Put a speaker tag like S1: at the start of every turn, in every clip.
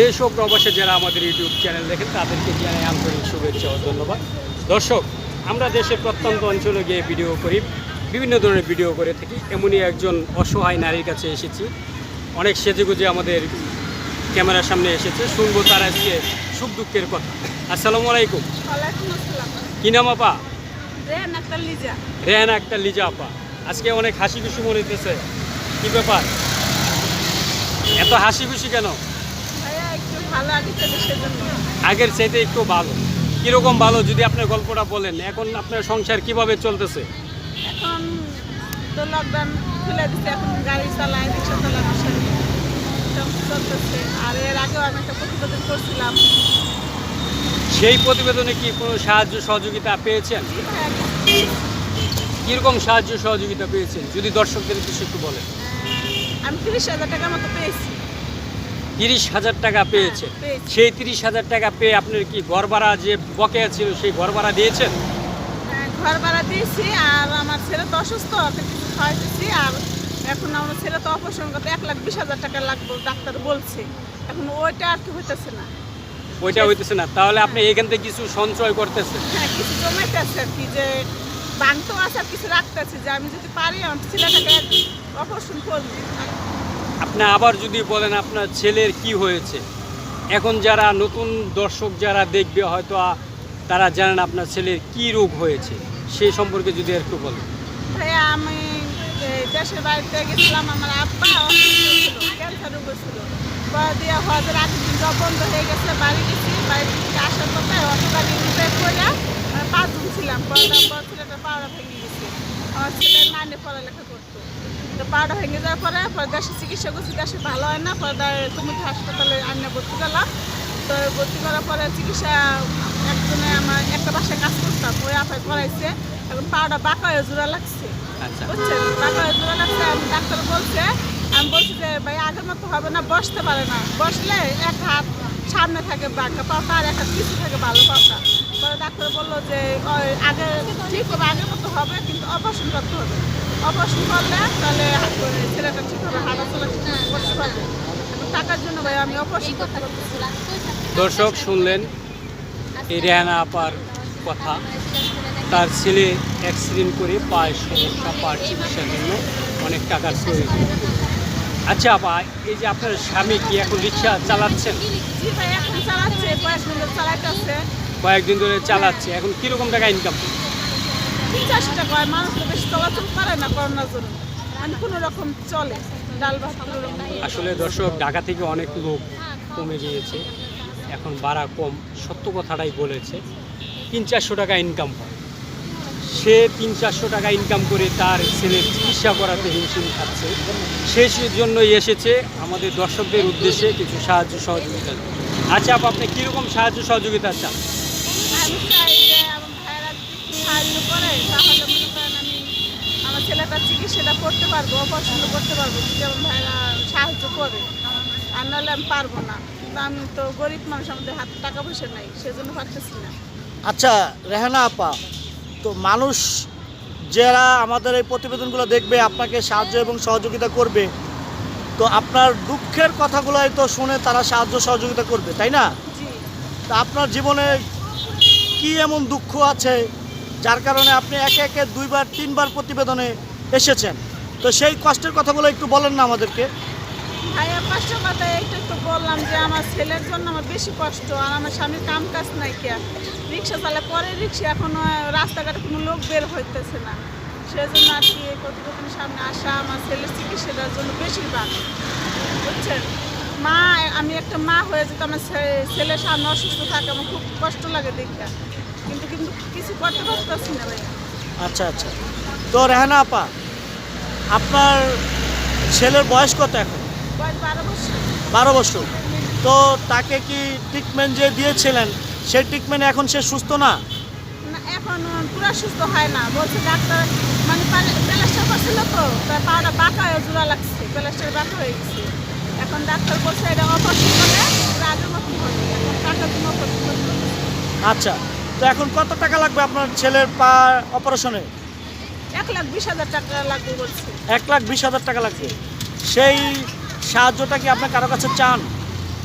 S1: দেশ ও প্রবাসে যারা আমাদের ইউটিউব চ্যানেল দেখেন তাদেরকে জানাই আন্তরিক শুভেচ্ছা ও ধন্যবাদ। দর্শক আমরা দেশের প্রত্যন্ত অঞ্চলে গিয়ে ভিডিও করি বিভিন্ন ধরনের ভিডিও করে থাকি। এমনই একজন অসহায় নারীর কাছে এসেছি। অনেক সেজেগুজে আমাদের ক্যামেরার সামনে এসেছে। শুনব তার আজকে সুখ দুঃখের কথা। আসসালামু আলাইকুম। কি নাম আপা?
S2: রেহান আক্তার লিজা।
S1: আপা। আজকে অনেক হাসি খুশি মনে হইতেছে। কি ব্যাপার? এত হাসি খুশি কেন?
S2: ভালো
S1: আগের চাইতে একটু ভালো। কীরকম ভালো যদি আপনার গল্পটা বলেন এখন আপনার সংসার কীভাবে চলতেছে?
S2: এখন তো লকডাউন খুলে দিচ্ছে এখন গাড়ি চালায় রিক্সা চালায় চলতেছে। আর এর আগেও আমি একটা প্রতিবেদন করছিলাম।
S1: সেই প্রতিবেদনে কি কোনো সাহায্য সহযোগিতা পেয়েছেন?
S2: হ্যাঁ,
S1: কীরকম সাহায্য সহযোগিতা পেয়েছেন? যদি দর্শকদের কিছু একটু বলেন।
S2: আমি তিরিশ হাজার টাকার মতো পেয়েছি।
S1: তিরিশ হাজার টাকা
S2: পেয়েছে।
S1: সেই তিরিশ হাজার টাকা পেয়ে আপনার কি ঘর ভাড়া যে বকেয়া ছিল সেই ঘর ভাড়া দিয়েছেন?
S2: হ্যাঁ, ঘর ভাড়া দিয়েছি আর আমার ছেলে তো অসুস্থ খাওয়াইতেছি আর এখন আমার ছেলে তো অপারেশন করতে এক লাখ বিশ হাজার টাকা লাগবে ডাক্তার বলছে। এখন ওইটা আর কি হইতেছে না।
S1: ওইটা হইতেছে না। তাহলে আপনি এখান থেকে কিছু সঞ্চয় করতেছেন?
S2: হ্যাঁ কিছু জমাইতেছে আর কি যে বাংতো আছে আর কিছু রাখতেছে যে আমি যদি পারি আমার ছেলেটাকে অপারেশন করব
S1: আপনি আবার যদি বলেন আপনার ছেলের কি হয়েছে? এখন যারা নতুন দর্শক যারা দেখবে, হয়তো তারা জানেন আপনার ছেলের কি রোগ হয়েছে। সেই সম্পর্কে যদি একটু বলেন।
S2: আমি দেশের বাড়িতে গেছিলাম, আমার আব্বা রোগ বন্ধ হয়ে গেছে, বাড়ি গেছি। আসার ছিলাম। পরে ছেলেটা ভেঙে গেছে। আমার ছেলে নাইনে পড়ালেখা করতো তো পাওড়া ভেঙে যাওয়ার পরে পরে দেশে চিকিৎসা করছি দেশে ভালো হয় না পরে দা- হাসপাতালে আনিয়ে ভর্তি করলাম। তো ভর্তি করার পরে চিকিৎসা একজনে আমার একটা বাসায় কাজ করতাম ওই আপায় করাইছে। এখন পাওড়া বাঁকা হয়ে জোড়া লাগছে।
S1: আচ্ছা।
S2: বুঝছেন? বাঁকা হয়ে জোড়া লাগছে আমি ডাক্তার বলছে আমি বলছি যে ভাই আগের মতো হবে না বসতে পারে না। বসলে এক হাত সামনে থাকে বাঁকা পাওটা আর এক হাত পিছু থাকে ভালো পাওটা পরে ডাক্তার বলল যে ওই আগে ঠিক হবে আগের মতো হবে কিন্তু অপারেশন করতে হবে। অপারেশন করলে তাহলে ছেলেটা করতে পারবে। টাকার জন্য ভাই আমি অপারেশন করতে
S1: দর্শক শুনলেন এই রেহানা আপার কথা। তার ছেলে অ্যাক্সিডেন্ট করে পায়ের সমস্যা পার চিকিৎসার জন্য অনেক টাকার প্রয়োজন। আচ্ছা আপা এই যে আপনার স্বামী কি এখন রিক্সা চালাচ্ছেন? কয়েকদিন ধরে চালাচ্ছে। এখন কীরকম টাকা ইনকাম
S2: টাকা হয় মানুষ তো বেশি চলাচল করে না করোনার জন্য। মানে কোনো রকম চলে ডাল ভাত
S1: আসলে দর্শক ঢাকা থেকে অনেক লোক কমে গিয়েছে। এখন ভাড়া কম সত্য কথাটাই বলেছে। তিন চারশো টাকা ইনকাম হয়। সে তিন চারশো টাকা ইনকাম করে তার ছেলের চিকিৎসা করাতে হিমশিম খাচ্ছে। সেই জন্যই এসেছে আমাদের দর্শকদের উদ্দেশ্যে কিছু সাহায্য সহযোগিতা। আচ্ছা আপা, আপনি কীরকম সাহায্য সহযোগিতা চান
S2: আমি চাই যে আমার ভাইয়েরা যদি সাহায্য করে তাহলে মনে করেন আমি আমার ছেলেটার চিকিৎসাটা করতে পারব অপারেশন করতে পারব যদি আমার ভাইয়েরা সাহায্য করে। আর নাহলে আমি পারব না। কিন্তু আমি তো গরিব মানুষ আমাদের হাতে টাকা পয়সা নাই সেজন্য পারতেছি না।
S3: আচ্ছা রেহানা আপা তো মানুষ যারা আমাদের এই প্রতিবেদনগুলো দেখবে আপনাকে সাহায্য এবং সহযোগিতা করবে তো আপনার দুঃখের কথাগুলোই তো শুনে তারা সাহায্য সহযোগিতা করবে তাই না? তা আপনার জীবনে কি এমন দুঃখ আছে যার কারণে আপনি একে একে দুইবার, তিনবার প্রতিবেদনে এসেছেন। তো সেই কষ্টের কথাগুলো একটু বলেন না আমাদেরকে।
S2: ভাইয়া পাঁচটা কথা এইটা তো বললাম যে আমার ছেলের জন্য আমার বেশি কষ্ট আর আমার স্বামীর কাম কাজ নাই কে রিক্সা চালে পরে রিক্সা, এখন রাস্তাঘাটে কোনো লোক বের হইতেছে না। সেজন্য আর কি প্রতিবেদনের সামনে আসা আমার ছেলের চিকিৎসার জন্য বেশিরভাগ। বুঝছেন? মা, আমি একটা মা হয়ে যেতে আমার ছেলের সামনে অসুস্থ থাকে, আমার খুব কষ্ট লাগে দেখে কিন্তু কিন্তু কিছু করতে পারতেছি না ভাইয়া।
S3: আচ্ছা আচ্ছা। তো রেহানা আপা আপনার ছেলের বয়স কত এখন?
S2: বয়স বারো বছর।
S3: বারো বছর। তো তাকে কি ট্রিটমেন্ট যে দিয়েছিলেন সেই ট্রিটমেন্ট এখন সে সুস্থ না?
S2: না এখন পুরো সুস্থ হয় না। বলছে ডাক্তার মানে প্যালাস্টার করছিল তো তার পাওয়াটা বাঁকা হয়ে জোড়া লাগছে প্যালাস্টার বাঁকা হয়ে গেছে। এখন ডাক্তার বলছে এটা অপারেশন করে আগের মতন হবে এখন টাকার জন্য অপারেশন করতে
S3: আচ্ছা। তো এখন কত টাকা লাগবে আপনার ছেলের পা অপারেশনে?
S2: এক লাখ বিশ হাজার টাকা লাগবে বলছে।
S3: এক লাখ বিশ হাজার টাকা লাগবে। সেই সাহায্যটা কি আপনার কারও কাছে চান?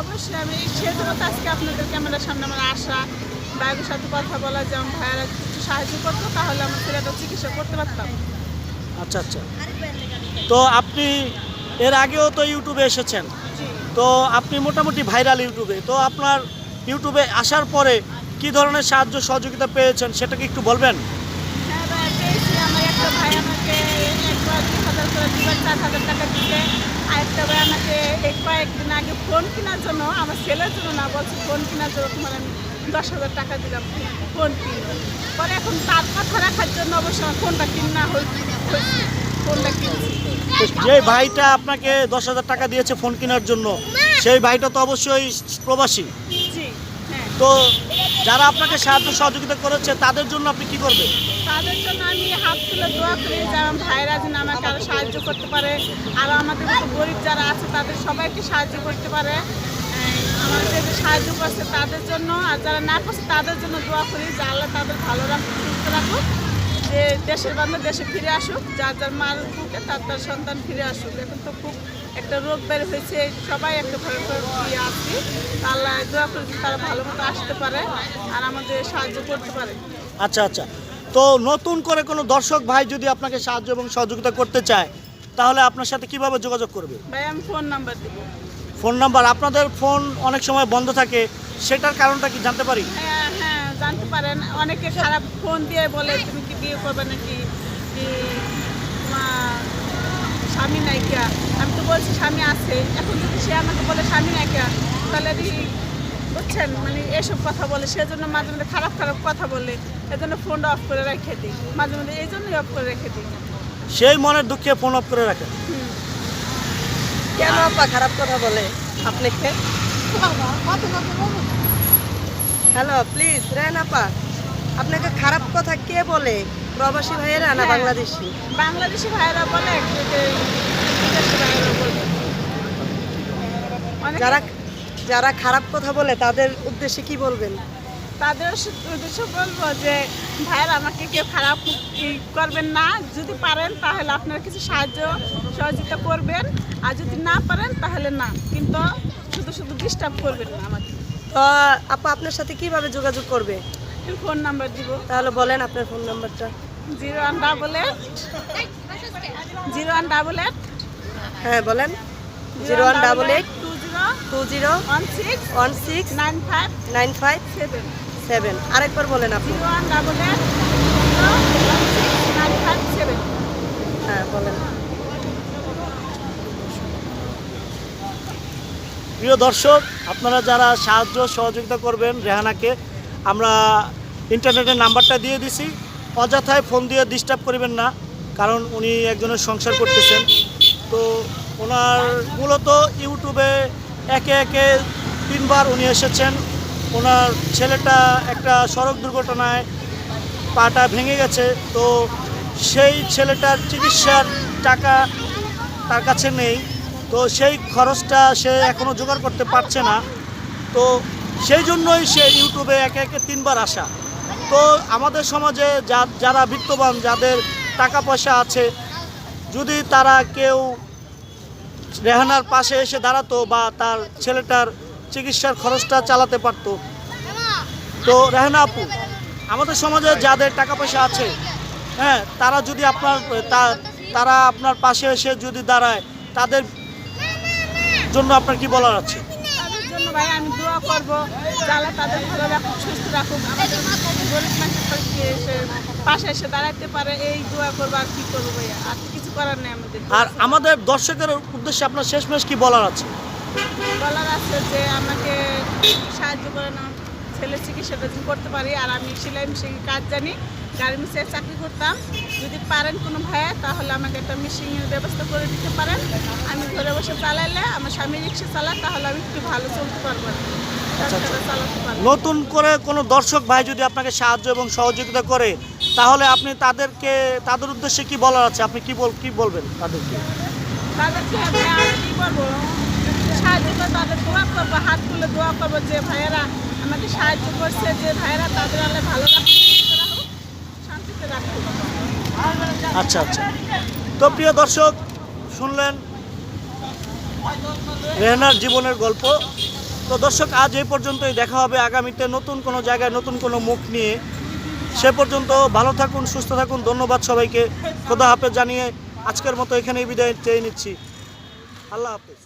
S2: অবশ্যই আমি সেজন্য তো আজকে আপনাদের ক্যামেরার সামনে আমার আসা ভাইয়ের সাথে কথা বলা যে আমার ভাইয়েরা কিছু সাহায্য করতো তাহলে আমার ছেলেটা চিকিৎসা করতে পারতাম।
S3: আচ্ছা আচ্ছা। তো আপনি এর আগেও তো ইউটিউবে এসেছেন। তো আপনি মোটামুটি ভাইরাল ইউটিউবে। তো আপনার ইউটিউবে আসার পরে কি ধরনের সাহায্য সহযোগিতা পেয়েছেন সেটা কি একটু বলবেন?
S2: হ্যাঁ ভাই আমাকে আরেকটা ভাই এই কয়েকদিন আগে ফোন কেনার জন্য আমার ছেলের জন্য না বলছি ফোন কেনার জন্য তোমার আমি দশ হাজার টাকা দিলাম ফোন কিনলো পরে এখন তার কথা রাখার জন্য অবশ্য ফোনটা কিনা হয়েছে। ফোনটা কিনছি।
S3: যে ভাইটা আপনাকে দশ হাজার টাকা দিয়েছে ফোন কেনার জন্য সেই ভাইটা তো অবশ্যই প্রবাসী।
S2: জি।
S3: তো যারা আপনাকে সাহায্য সহযোগিতা করেছে, তাদের জন্য আপনি কি করবেন?
S2: তাদের জন্য আমি হাত তুলে দোয়া করি যারা ভাইরা যেন আমাকে আরও সাহায্য করতে পারে। আর আমাদের মতো গরিব যারা আছে, তাদের সবাইকে সাহায্য করতে পারে। আমাদের সাহায্য করছে তাদের জন্য, আর যারা না করছে তাদের জন্য দোয়া করি যে আল্লাহ তাদের ভালো রাখুক, সুস্থ রাখুক। যে দেশের বান্ধব দেশে ফিরে আসুক যার যার মার বুকে তার তার সন্তান ফিরে আসুক। এখন তো খুব একটা রোগ বের হয়েছে সবাই একটা ভয়ঙ্কর ইয়ে আসছি আল্লাহ দোয়া করি যে তারা ভালো মতো আসতে পারে আর আমাদের সাহায্য করতে পারে।
S3: আচ্ছা আচ্ছা। তো নতুন করে কোনো দর্শক ভাই যদি আপনাকে সাহায্য এবং সহযোগিতা করতে চায় তাহলে আপনার সাথে কীভাবে যোগাযোগ করবে?
S2: ভাই আমি ফোন নাম্বার দিব।
S3: Phone number? আপনাদের ফোন অনেক সময় বন্ধ থাকে সেটার কারণটা কি জানতে পারি?
S2: হ্যাঁ হ্যাঁ জানতে পারেন। অনেকে খারাপ ফোন দিয়ে বলে তুমি কি বিয়ে করবে নাকি স্বামী নাইকা আমি তো বলছি স্বামী আছে এখন যদি সে আমাকে বলে স্বামী নাইকা তাহলে কি বুঝছেন মানে এসব কথা বলে সেজন্য মাঝে মধ্যে খারাপ খারাপ কথা বলে এজন্য ফোনটা অফ করে রেখে দিই মাঝে মধ্যে এই জন্যই অফ করে রেখে দিই
S3: সেই মনের দুঃখে ফোন অফ করে
S2: রাখে।
S4: কেন আপা খারাপ কথা বলে? আপনাকে হ্যালো প্লিজ রেন আপা। আপনাকে খারাপ কথা কে বলে? প্রবাসী ভাইয়েরা না
S2: হ্যাঁ।
S4: বাংলাদেশি?
S2: বাংলাদেশি ভাইয়েরা বলে
S4: যারা যারা খারাপ কথা বলে তাদের উদ্দেশ্যে কি বলবেন?
S2: তাদের উদ্দেশ্য বলব যে ভাইয়ের আমাকে কেউ খারাপ করবেন না। যদি পারেন তাহলে আপনার কিছু সাহায্য সহযোগিতা করবেন। আর যদি না পারেন তাহলে না। কিন্তু শুধু শুধু ডিস্টার্ব করবেন না আমাকে।
S4: তো আপা আপনার সাথে কীভাবে যোগাযোগ করবে?
S2: ফোন নাম্বার দিব।
S4: তাহলে বলেন আপনার ফোন নাম্বারটা
S2: zero one double eight zero one double eight
S4: হ্যাঁ বলেন। Zero one double eight
S2: two zero
S4: two zero
S2: one six
S4: one six
S2: nine five
S4: nine five
S2: seven
S4: seven আরেকবার বলেন আপনি।
S2: Zero one double eight one nine five seven
S4: হ্যাঁ বলেন।
S3: প্রিয় দর্শক আপনারা যারা সাহায্য সহযোগিতা করবেন রেহানাকে আমরা ইন্টারনেটের নাম্বারটা দিয়ে দিছি। অযথায় ফোন দিয়ে ডিস্টার্ব করবেন না, কারণ উনি একজনের সংসার করতেছেন। তো ওনার মূলত ইউটিউবে একে একে তিনবার উনি এসেছেন। ওনার ছেলেটা একটা সড়ক দুর্ঘটনায় পাটা ভেঙে গেছে। তো সেই ছেলেটার চিকিৎসার টাকা তার কাছে নেই। তো সেই খরচটা সে এখনও জোগাড় করতে পারছে না। তো সেই জন্যই সে ইউটিউবে একে একে তিনবার আসা। তো আমাদের সমাজে যা, যারা বিত্তবান, যাদের টাকা পয়সা আছে, যদি তারা কেউ রেহানার পাশে এসে দাঁড়াতো বা তার ছেলেটার চিকিৎসার খরচটা চালাতে পারতো। তো রেহানা আপু, আমাদের সমাজে যাদের টাকা পয়সা আছে হ্যাঁ তারা যদি আপনার তারা আপনার পাশে এসে যদি দাঁড়ায়, তাদের জন্য আপনার কি বলার আছে?
S2: জন্য ভাই আমি দোয়া করব যারা তাদের ভালো রাখুক সুস্থ রাখুক আমাদের গরিব মানুষের পাশে এসে দাঁড়াতে পারে এই দোয়া করব আর কি করব ভাইয়া আর তো কিছু করার নেই আমাদের।
S3: আর আমাদের দর্শকের উদ্দেশ্যে আপনার শেষমেশ কি বলার আছে?
S2: বলার আছে যে আমাকে সাহায্য করেন আমার ছেলের চিকিৎসাটা যদি করতে পারি আর আমি সেলাই মেশিন কাজ জানি মিশে চাকরি করতাম। যদি পারেন কোনো ভাইয়া তাহলে আমাকে একটা মেশিনের ব্যবস্থা করে দিতে পারেন। আমি ঘরে বসে চালাইলে আমার স্বামী রিক্সা চালায় তাহলে আমি একটু ভালো চলতে পারব। সংসারটা চালাতে পারব।
S3: নতুন করে কোনো দর্শক ভাই যদি আপনাকে সাহায্য এবং সহযোগিতা করে তাহলে আপনি তাদেরকে তাদের উদ্দেশ্যে কি বলার আছে? আপনি কি বল কি বলবেন তাদেরকে?
S2: তাদেরকে আমি কি বলব? সাহায্য করে তাদের দোয়া করব হাত তুলে দোয়া করব যে ভাইয়েরা আমাকে সাহায্য করছে যে ভাইয়েরা তাদের আলে ভালো
S3: আচ্ছা আচ্ছা। তো প্রিয় দর্শক, শুনলেন রেহনার জীবনের গল্প। তো দর্শক, আজ এই পর্যন্তই দেখা হবে আগামীতে নতুন কোনো জায়গায়, নতুন কোনো মুখ নিয়ে। সে পর্যন্ত ভালো থাকুন, সুস্থ থাকুন। ধন্যবাদ সবাইকে। খোদা হাফেজ জানিয়ে আজকের মতো এখানেই বিদায় চেয়ে নিচ্ছি। আল্লাহ হাফেজ।